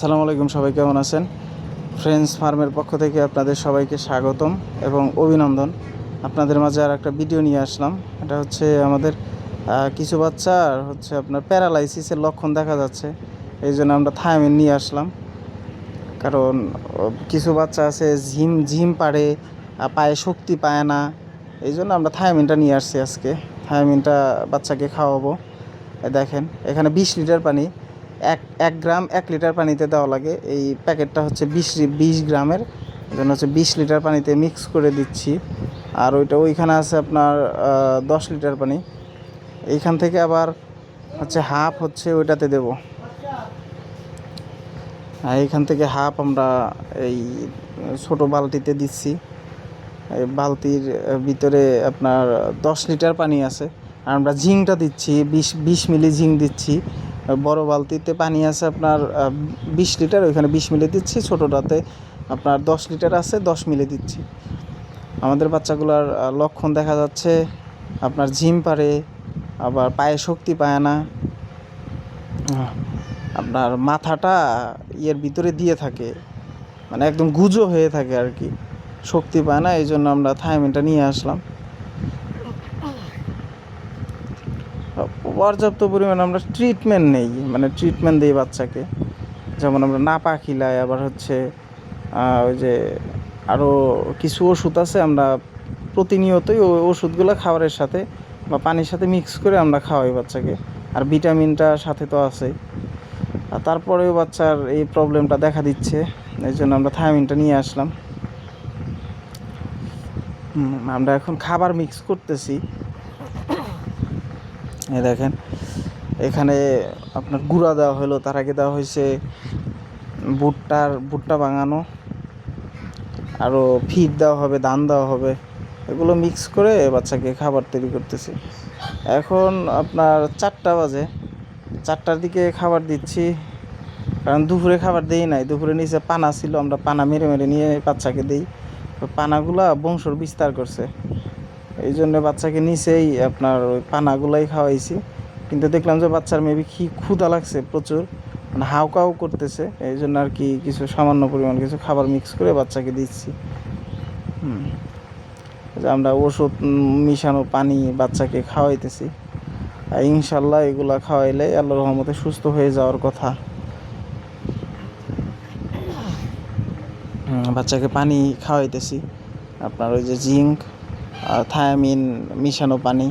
আসসালামু আলাইকুম, সবাই কেমন আছেন? ফ্রেন্ডস ফার্মের পক্ষ থেকে আপনাদের সবাইকে স্বাগতম এবং অভিনন্দন। আপনাদের মাঝে আর একটা ভিডিও নিয়ে আসলাম। এটা হচ্ছে আমাদের কিছু বাচ্চার হচ্ছে আপনার প্যারালাইসিসের লক্ষণ দেখা যাচ্ছে। এই জন্য আমরা থায়ামিন নিয়ে আসলাম। কারণ কিছু বাচ্চা আছে, ঝিম ঝিম পারে পায়ে শক্তি পায় না। এই জন্য আমরা থায়ামিনটা নিয়ে আসছি আজকে। থায়ামিনটা বাচ্চাকে খাওয়াবো। দেখেন, এখানে বিশ লিটার পানি। এক এক গ্রাম এক লিটার পানিতে দেওয়া লাগে। এই প্যাকেটটা হচ্ছে বিশ বিশ গ্রামের। জন্য হচ্ছে বিশ লিটার পানিতে মিক্স করে দিচ্ছি। আর ওইটা ওইখানে আছে আপনার দশ লিটার পানি। এইখান থেকে আবার হচ্ছে হাফ হচ্ছে ওইটাতে দেব। আর এইখান থেকে হাফ আমরা এই ছোট বালতিতে দিচ্ছি। এই বালতির ভিতরে আপনার দশ লিটার পানি আছে। আর আমরা ঝিংটা দিচ্ছি, বিশ বিশ মিলি ঝিং দিচ্ছি। বড় বালতিতে পানি আছে আপনার বিশ লিটার, ওইখানে বিশ মিলি দিচ্ছি, ছোটোটাতে আপনার দশ লিটার আছে, দশ মিলি দিচ্ছি। আমাদের বাচ্চাগুলোর লক্ষণ দেখা যাচ্ছে, আপনার ঝিম পারে, আবার পায়ে শক্তি পায় না। আপনার মাথাটা ইয়ের ভিতরে দিয়ে থাকে মানে একদম গুজো হয়ে থাকে আর কি। শক্তি পায় না এই জন্য আমরা থাইমিনটা নিয়ে আসলাম। পর্যাপ্ত পরিমাণে আমরা ট্রিটমেন্ট নেই মানে ট্রিটমেন্ট দিই বাচ্চাকে। যেমন আমরা নাপা খিলাই, আবার হচ্ছে ওই যে আরও কিছু ওষুধ আছে আমরা প্রতিনিয়তই ওই ওষুধগুলো খাবারের সাথে বা পানির সাথে মিক্স করে আমরা খাওয়াই বাচ্চাকে। আর ভিটামিনটা সাথে তো আছেই। আর তারপরেও বাচ্চার এই প্রবলেমটা দেখা দিচ্ছে, এই জন্য আমরা থায়ামিনটা নিয়ে আসলাম। আমরা এখন খাবার মিক্স করতেছি। এই দেখেন। এখানে আপনার গুঁড়া দেওয়া হলো, তার আগে দেওয়া হয়েছে ভুট্টার, ভুট্টা বাঙানো। আরও ফিড দেওয়া হবে দান দেওয়া হবে। এগুলো মিক্স করে বাচ্চাকে খাবার তৈরি করতেছি। এখন আপনার চারটা বাজে। চারটার দিকে খাবার দিচ্ছি, কারণ দুপুরে খাবার দেই নাই। দুপুরে নিচে পানা ছিল, আমরা পানা মেরে মেরে নিয়ে বাচ্চাকে দিই। পানাগুলা বংশর বিস্তার করছে। এই জন্য বাচ্চাকে নিচেই আপনার ওই পানাগুলাই খাওয়াইছি। কিন্তু দেখলাম যে বাচ্চার মেবি কি ক্ষুধা লাগছে প্রচুর মানে হাউকাউ করতেছে। এই জন্য আর কি কিছু সামান্য পরিমাণ কিছু খাবার মিক্স করে বাচ্চাকে দিচ্ছি। হুম। আমরা ওষুধ মিশানো পানি বাচ্চাকে খাওয়াইতেছি। আর ইনশাল্লাহ এগুলো খাওয়াইলে আল্লাহ রহমতে সুস্থ হয়ে যাওয়ার কথা। বাচ্চাকে পানি খাওয়াইতেছি। আপনার ওই যে জিঙ্ক থায়ামিন, মিশানো পানি,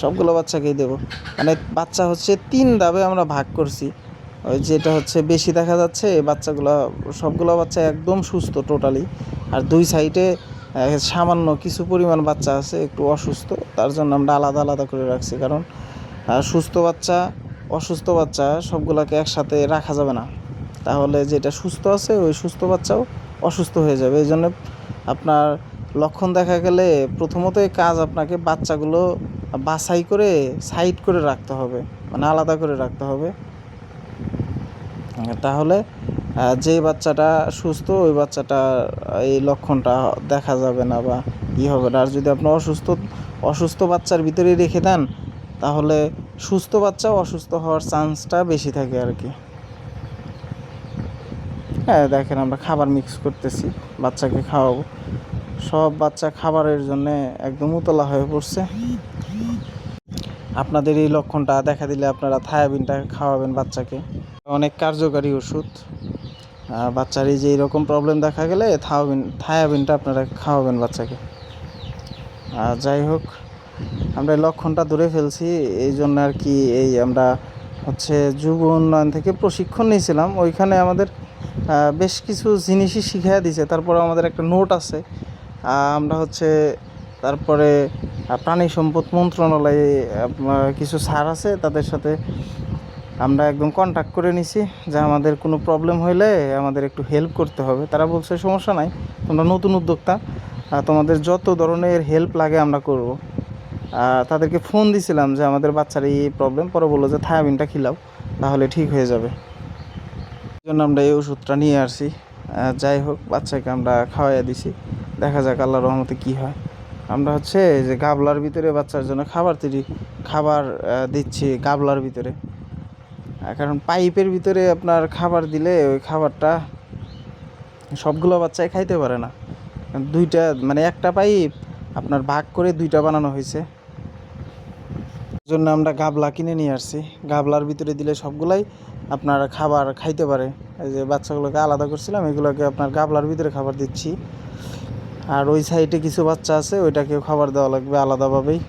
সবগুলো বাচ্চাকেই দেবো। মানে বাচ্চা হচ্ছে তিন ধাপে আমরা ভাগ করছি। ওই যেটা হচ্ছে বেশি দেখা যাচ্ছে বাচ্চাগুলো, সবগুলো বাচ্চা একদম সুস্থ টোটালি। আর দুই সাইডে সামান্য কিছু পরিমাণ বাচ্চা আছে, একটু অসুস্থ, তার জন্য আমরা আলাদা আলাদা করে রাখছি। কারণ সুস্থ বাচ্চা, অসুস্থ বাচ্চা সবগুলোকে একসাথে রাখা যাবে না। তাহলে যেটা সুস্থ আছে, ওই সুস্থ বাচ্চাও অসুস্থ হয়ে যাবে। এই জন্য আপনার লক্ষণ দেখা গেলে প্রথমত এই কাজ আপনাকে বাচ্চাগুলো বাছাই করে সাইড করে রাখতে হবে মানে আলাদা করে রাখতে হবে। তাহলে যে বাচ্চাটা সুস্থ, ওই বাচ্চাটা এই লক্ষণটা দেখা যাবে না বা ই হবে না। আর যদি আপনি অসুস্থ অসুস্থ বাচ্চার ভিতরেই রেখে দেন, তাহলে সুস্থ বাচ্চাও অসুস্থ হওয়ার চান্সটা বেশি থাকে আর কি। হ্যাঁ দেখেন আমরা খাবার মিক্স করতেছি, বাচ্চাকে খাওয়াবো। সব বাচ্চা খাবারের জন্য একদম উতলা হয়ে পড়ছে। আপনাদের এই লক্ষণটা দেখা দিলে আপনারা থায়াবিনটা খাওয়াবেন বাচ্চাকে। অনেক কার্যকারী ওষুধ। বাচ্চার এই যে এরকম প্রবলেম দেখা গেলে থায়াবিন থায়াবিনটা আপনারা খাওয়াবেন বাচ্চাকে। যাই হোক, আমরা এই লক্ষণটা ধরে ফেলছি। এই জন্য আর কি এই আমরা হচ্ছে যুব উন্নয়ন থেকে প্রশিক্ষণ নিয়েছিলাম। ওইখানে আমাদের বেশ কিছু জিনিসই শিখিয়ে দিয়েছে তারপরে আমাদের একটা নোট আছে। আমরা হচ্ছে তারপরে প্রাণী সম্পদ মন্ত্রণালয়ে কিছু স্যার আছে, তাদের সাথে আমরা একদম কন্ট্যাক্ট করে নিছি, যে আমাদের কোনো প্রবলেম হইলে আমাদের একটু হেল্প করতে হবে। তারা বলছে, সমস্যা নাই, তোমরা নতুন উদ্যোক্তা তোমাদের যত ধরনের হেল্প লাগে আমরা করব। তাদেরকে ফোন দিছিলাম যে, আমাদের বাচ্চার এই প্রবলেম পরে বলল যে, থায়াবিনটা খিলাও, তাহলে ঠিক হয়ে যাবে। জন্য আমরা এই ওষুধটা নিয়ে আসছি। যাই হোক, বাচ্চাকে আমরা খাওয়াইয়া দিছি। দেখা যাক আল্লাহ রহমতে কি হয়। আমরা হচ্ছে যে গাবলার ভিতরে বাচ্চার জন্য খাবার তৈরি, খাবার দিচ্ছি গাবলার ভিতরে। কারণ পাইপের ভিতরে আপনার খাবার দিলে ওই খাবারটা সবগুলো বাচ্চাই খাইতে পারে না। দুইটা মানে একটা পাইপ আপনার ভাগ করে দুইটা বানানো হয়েছে। জন্য আমরা গাবলা কিনে নিয়ে আসছি। গাবলার ভিতরে দিলে সবগুলাই আপনার খাবার খাইতে পারে। এই যে বাচ্চাগুলোকে আলাদা করছিলাম, এগুলোকে আপনার গাবলার ভিতরে খাবার দিচ্ছি। আর ওই সাইডে কিছু বাচ্চা আছে, ওইটাকেও খাবার দেওয়া লাগবে আলাদাভাবেই।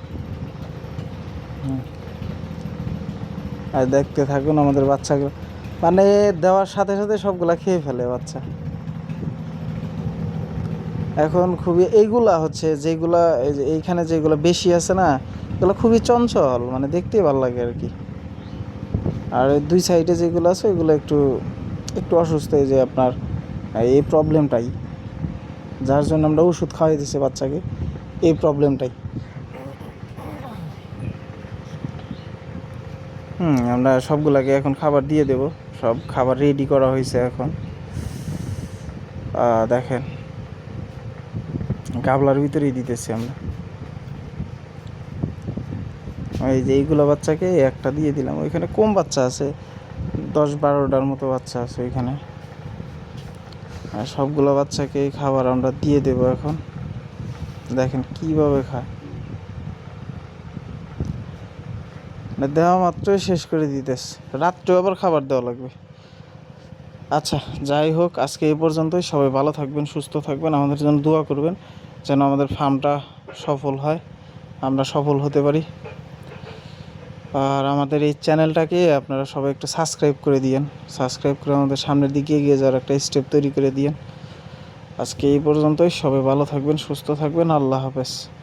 আর দেখতে থাকুন আমাদের বাচ্চাগুলো। মানে দেওয়ার সাথে সাথে সবগুলা খেয়ে ফেলে বাচ্চা। এখন খুবই এইগুলা হচ্ছে যেগুলা এইখানে যেগুলো বেশি আছে না, এগুলো খুবই চঞ্চল মানে দেখতেই ভালো লাগে আর কি। আর দুই সাইডে যেগুলো আছে, ওইগুলো একটু একটু অসুস্থ, এই যে আপনার, এই প্রবলেমটাই যার জন্য আমরা ওষুধ খাওয়াই দিছি বাচ্চাকে, এই প্রবলেমটাই হুম, আমরা সবগুলাকে এখন খাবার দিয়ে দেব। সব খাবার রেডি করা হয়েছে এখন। দেখেন, গাবলার ভিতরেই দিতেছি আমরা। এই যে এইগুলো বাচ্চাকে একটা দিয়ে দিলাম। ওইখানে কম বাচ্চা আছে, দশ বারোটার মতো বাচ্চা আছে ওইখানে। সবগুলো বাচ্চাকে এই খাবার আমরা দিয়ে দেব এখন। দেখেন কীভাবে খায়। মানে দেওয়া মাত্রই শেষ করে দিতেছে। রাত্রেও আবার খাবার দেওয়া লাগবে। আচ্ছা যাই হোক, আজকে এই পর্যন্তই। সবাই ভালো থাকবেন, সুস্থ থাকবেন। আমাদের জন্য দোয়া করবেন, যেন আমাদের ফার্মটা সফল হয়। আমরা সফল হতে পারি। আর আমাদের এই চ্যানেলটাকে আপনারা সবাই একটু সাবস্ক্রাইব করে দিয়েন। সাবস্ক্রাইব করে আমাদের সামনের দিকে এগিয়ে যাওয়ার একটা স্টেপ তৈরি করে দিয়েন। আজকে এই পর্যন্তই। সবাই ভালো থাকবেন, সুস্থ থাকবেন। আল্লাহ হাফেজ।